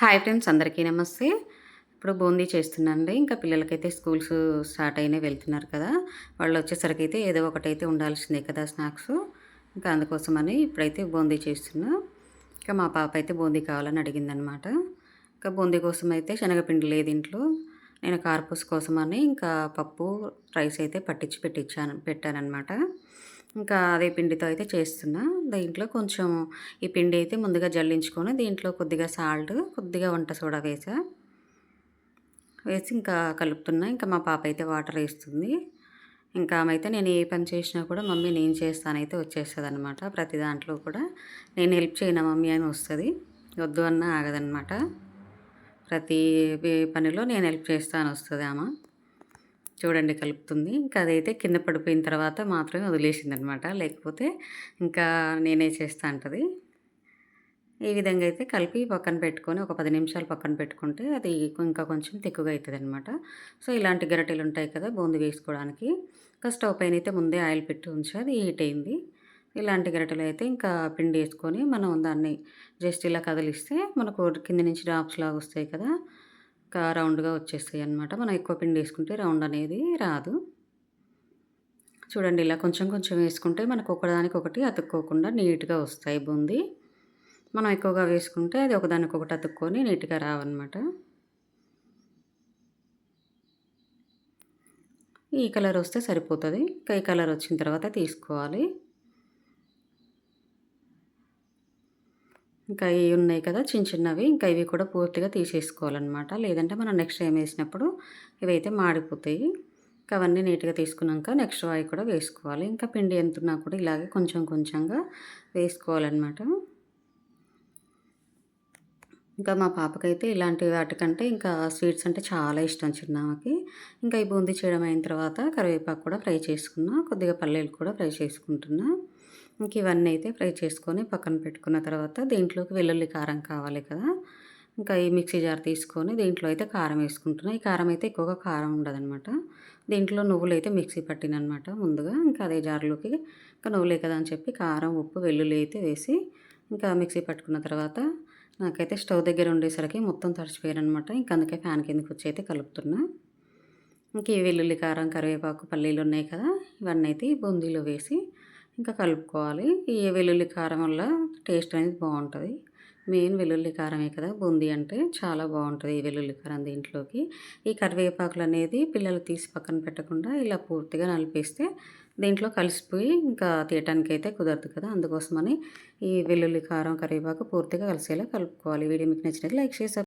Hi friends అందరికీ నమస్తే. ఇప్పుడు బూందీ చేస్తున్నానండి. ఇంకా పిల్లలకైతే స్కూల్స్ స్టార్ట్ అయినాయి వెళ్తున్నారు కదా. వాళ్ళు వచ్చేసరికి అయితే ఏదో ఒకటైతే ఉండాల్సిందే కదా స్నాక్స్. ఇంకా అందుకోసమని ఇప్పుడైతే బూందీ చేస్తున్నా. ఇంకా మా పాప అయితే బూందీ కావాలని అడిగిందనమాట. ఇంకా బూందీ కోసం అయితే శనగపిండి లేదు ఇంట్లో. నేను కార్పూస్ కోసమని ఇంకా పప్పు రైస్ అయితే పట్టించి పెట్టించాను పెట్టానమాట ఇంకా అదే పిండితో అయితే చేస్తున్నా. దీంట్లో కొంచెం ఈ పిండి అయితే ముందుగా జల్లించుకొని దీంట్లో కొద్దిగా సాల్ట్ కొద్దిగా వంట సోడా వేసా. వేసి ఇంకా కలుపుతున్నా. ఇంకా మా పాప అయితే వాటర్ వేస్తుంది. ఇంకా ఆమె అయితే నేను ఏ పని చేసినా కూడా మమ్మీ నేను చేస్తానైతే వచ్చేస్తుంది అనమాట ప్రతి దాంట్లో కూడా నేను హెల్ప్ చేయను మమ్మీ అని వస్తుంది. వద్దు అన్న ఆగదనమాట ప్రతి పనిలో నేను హెల్ప్ చేస్తాను వస్తుంది ఆమె. చూడండి కలుపుతుంది. ఇంకా అదైతే కింద పడిపోయిన తర్వాత మాత్రమే వదిలేసింది అనమాట లేకపోతే ఇంకా నేనే చేస్తా అంటది. ఈ విధంగా అయితే కలిపి పక్కన పెట్టుకొని ఒక పది నిమిషాలు పక్కన పెట్టుకుంటే అది ఇంకా కొంచెం తిక్కుగా అవుతుంది అనమాట సో ఇలాంటి గరిటెలు ఉంటాయి కదా బూంది వేసుకోవడానికి. ఇంకా స్టవ్ పైన అయితే ముందే ఆయిల్ పెట్టి ఉంచి అది హీట్ అయింది. ఇలాంటి గరిటెలు అయితే ఇంకా పిండి వేసుకొని మనం దాన్ని జస్ట్ ఇలా కదిలిస్తే మనకు కింద నుంచి డ్రాప్స్ లాగా వస్తాయి కదా. రౌండ్గా వచ్చేస్తాయి అనమాట మనం ఎక్కువ పిండి వేసుకుంటే రౌండ్ అనేది రాదు. చూడండి ఇలా కొంచెం కొంచెం వేసుకుంటే మనకు ఒకదానికి ఒకటి అతుక్కోకుండా నీట్గా వస్తాయి బూంది. మనం ఎక్కువగా వేసుకుంటే అది ఒకదానికి ఒకటి అతుక్కొని నీట్గా రావన్నమాట. ఈ కలర్ వస్తే సరిపోతుంది. ఇంకా ఈ కలర్ వచ్చిన తర్వాత తీసుకోవాలి. ఇంకా ఇవి ఉన్నాయి కదా చిన్న చిన్నవి. ఇంకా ఇవి కూడా పూర్తిగా తీసేసుకోవాలన్నమాట. లేదంటే మనం నెక్స్ట్ టైం వేసినప్పుడు ఇవైతే మాడిపోతాయి. ఇంకా అవన్నీ నీట్గా తీసుకున్నాక నెక్స్ట్ అవి కూడా వేసుకోవాలి. ఇంకా పిండి ఎంతున్నా కూడా ఇలాగే కొంచెం కొంచెంగా వేసుకోవాలన్నమాట. ఇంకా మా పాపకైతే ఇలాంటి వాటికంటే ఇంకా స్వీట్స్ అంటే చాలా ఇష్టం చిన్నమ్మకి ఇంకా ఈ బూందీ చేయడం అయిన తర్వాత కరివేపాకు కూడా ఫ్రై చేసుకున్నా కొద్దిగా పల్లీలు కూడా ఫ్రై చేసుకుంటున్నా. ఇంక ఇవన్నీ అయితే ఫ్రై చేసుకొని పక్కన పెట్టుకున్న తర్వాత దీంట్లోకి వెల్లుల్లి కారం కావాలి కదా. ఇంకా ఈ మిక్సీ జార్ తీసుకొని దీంట్లో అయితే కారం వేసుకుంటున్నాను ఈ కారం అయితే ఎక్కువగా కారం ఉండదనమాట దీంట్లో నువ్వులు అయితే మిక్సీ పట్టినమాట ముందుగా. ఇంకా అదే జార్లోకి ఇంకా నువ్వులే కదా అని చెప్పి కారం ఉప్పు వెల్లుల్లి అయితే వేసి ఇంకా మిక్సీ పట్టుకున్న తర్వాత నాకైతే స్టవ్ దగ్గర ఉండేసరికి మొత్తం తడిచిపోయారనమాట ఇంకా అందుకే ఫ్యాన్ కిందకి వచ్చి అయితే కలుపుతున్నా. ఇంక ఈ వెల్లుల్లి కారం కరివేపాకు పల్లీలు ఉన్నాయి కదా. ఇవన్నీ అయితే బూందీలో వేసి ఇంకా కలుపుకోవాలి. ఈ వెల్లుల్లి కారం వల్ల టేస్ట్ అనేది బాగుంటుంది. మెయిన్ వెల్లుల్లి కారమే కదా బూందీ అంటే చాలా బాగుంటుంది ఈ వెల్లుల్లి కారం దీంట్లోకి. ఈ కరివేపాకులు అనేది పిల్లలు తీసి పక్కన పెట్టకుండా ఇలా పూర్తిగా నలిపేస్తే దీంట్లో కలిసిపోయి ఇంకా తీయటానికి అయితే కుదరదు కదా. అందుకోసమని ఈ వెల్లుల్లి కారం కరివేపాకు పూర్తిగా కలిసేలా కలుపుకోవాలి. వీడియో మీకు నచ్చినట్టు లైక్ చేసి